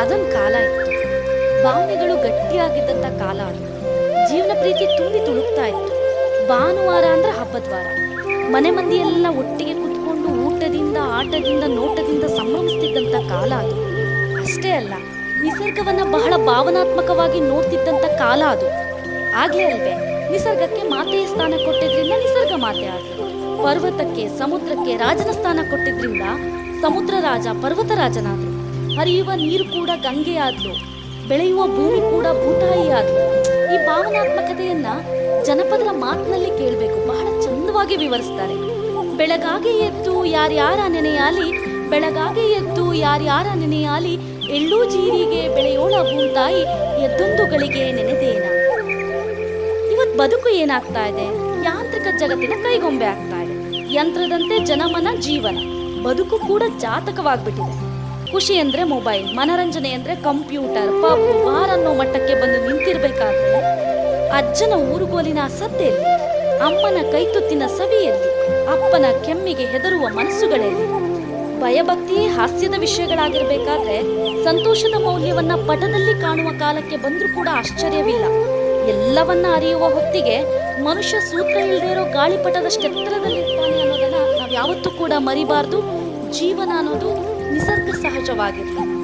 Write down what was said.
ಅದೊಂದು ಕಾಲ ಇತ್ತು. ಭಾವನೆಗಳು ಗಟ್ಟಿಯಾಗಿದ್ದಂಥ ಕಾಲ ಅದು. ಜೀವನ ಪ್ರೀತಿ ತುಂಬಿ ತುಳುಕ್ತಾ ಇತ್ತು. ಭಾನುವಾರ ಅಂದ್ರೆ ಹಬ್ಬದ ವಾರ. ಮನೆ ಮಂದಿಯೆಲ್ಲ ಒಟ್ಟಿಗೆ ಕುತ್ಕೊಂಡು ಊಟದಿಂದ, ಆಟದಿಂದ, ನೋಟದಿಂದ ಸಂಭ್ರಮಿಸ್ತಿದ್ದಂಥ ಕಾಲ ಅದು. ಅಷ್ಟೇ ಅಲ್ಲ, ನಿಸರ್ಗವನ್ನ ಬಹಳ ಭಾವನಾತ್ಮಕವಾಗಿ ನೋಡ್ತಿದ್ದಂಥ ಕಾಲ ಅದು. ಆಗ್ಲೇ ಅಲ್ವೇ, ನಿಸರ್ಗಕ್ಕೆ ಮಾತೆಯ ಸ್ಥಾನ ಕೊಟ್ಟಿದ್ರಿಂದ ನಿಸರ್ಗ ಮಾತೆ ಆದ್ರು ಪರ್ವತಕ್ಕೆ, ಸಮುದ್ರಕ್ಕೆ ರಾಜನ ಸ್ಥಾನ ಕೊಟ್ಟಿದ್ರಿಂದ ಸಮುದ್ರ ರಾಜ ಪರ್ವತ ರಾಜನಾದ್ರು ಹರಿಯುವ ನೀರು ಕೂಡ ಗಂಗೆ ಆದ್ಲು ಬೆಳೆಯುವ ಭೂಮಿ ಕೂಡ ಭೂತಾಯಿ ಆದ್ಲು ಈ ಭಾವನಾತ್ಮಕತೆಯನ್ನ ಜನಪದರ ಮಾತಿನಲ್ಲಿ ಕೇಳಬೇಕು. ಬಹಳ ಚಂದವಾಗಿ ವಿವರಿಸ್ತಾರೆ. ಬೆಳಗಾಗಿ ಎದ್ದು ಯಾರ್ಯಾರ ನೆನೆಯಾಲಿ, ಬೆಳಗಾಗಿ ಎದ್ದು ಯಾರ್ಯಾರ ನೆನೆಯಾಲಿ, ಎಳ್ಳು ಜೀರಿಗೆ ಬೆಳೆಯೋಣ ಭೂತಾಯಿ, ಎದ್ದೊಂದು ಗಳಿಗೆ ನೆನೆದೇನ. ಇವತ್ ಬದುಕು ಏನಾಗ್ತಾ ಇದೆ? ಯಾಂತ್ರಿಕ ಜಗತ್ತಿನ ಕೈಗೊಂಬೆ ಆಗ್ತಾ ಇದೆ. ಯಂತ್ರದಂತೆ ಜನಮನ ಜೀವನ. ಬದುಕು ಕೂಡ ಜಾತಕವಾಗ್ಬಿಟ್ಟಿದೆ. ಖುಷಿ ಅಂದ್ರೆ ಮೊಬೈಲ್, ಮನರಂಜನೆ ಅಂದ್ರೆ ಕಂಪ್ಯೂಟರ್, ಪಬ್, ಬಾರ್ ಅನ್ನೋ ಮಟ್ಟಕ್ಕೆ ಬಂದು ನಿಂತಿರ್ಬೇಕಾದ್ರೆ ಅಜ್ಜನ ಊರುಗೋಲಿನ ಸದ್ದೆಯಲ್ಲಿ ಅಮ್ಮನ ಕೈತುತ್ತಿನ ಸವಿಯಲ್ಲಿ, ಅಪ್ಪನ ಕೆಮ್ಮಿಗೆ ಹೆದರುವ ಮನಸ್ಸುಗಳಲ್ಲಿ ಭಯಭಕ್ತಿಯೇ ಹಾಸ್ಯದ ವಿಷಯಗಳಾಗಿರ್ಬೇಕಾದ್ರೆ ಸಂತೋಷದ ಮೌಲ್ಯವನ್ನ ಪಟದಲ್ಲಿ ಕಾಣುವ ಕಾಲಕ್ಕೆ ಬಂದರೂ ಕೂಡ ಆಶ್ಚರ್ಯವಿಲ್ಲ. ಎಲ್ಲವನ್ನ ಅರಿಯುವ ಹೊತ್ತಿಗೆ ಮನುಷ್ಯ ಸೂತ್ರ ಇಲ್ಲದೆ ಇರೋ ಗಾಳಿಪಟದಷ್ಟೆತ್ತರದಲ್ಲಿರ್ತಾನೆ ಅನ್ನೋದನ್ನ ನಾವು ಯಾವತ್ತೂ ಕೂಡ ಮರಿಬಾರ್ದು. ಜೀವನ ಅನ್ನೋದು ನಿಸರ್ಗ ಸಹಜವಾಗಿರ್ಲಿ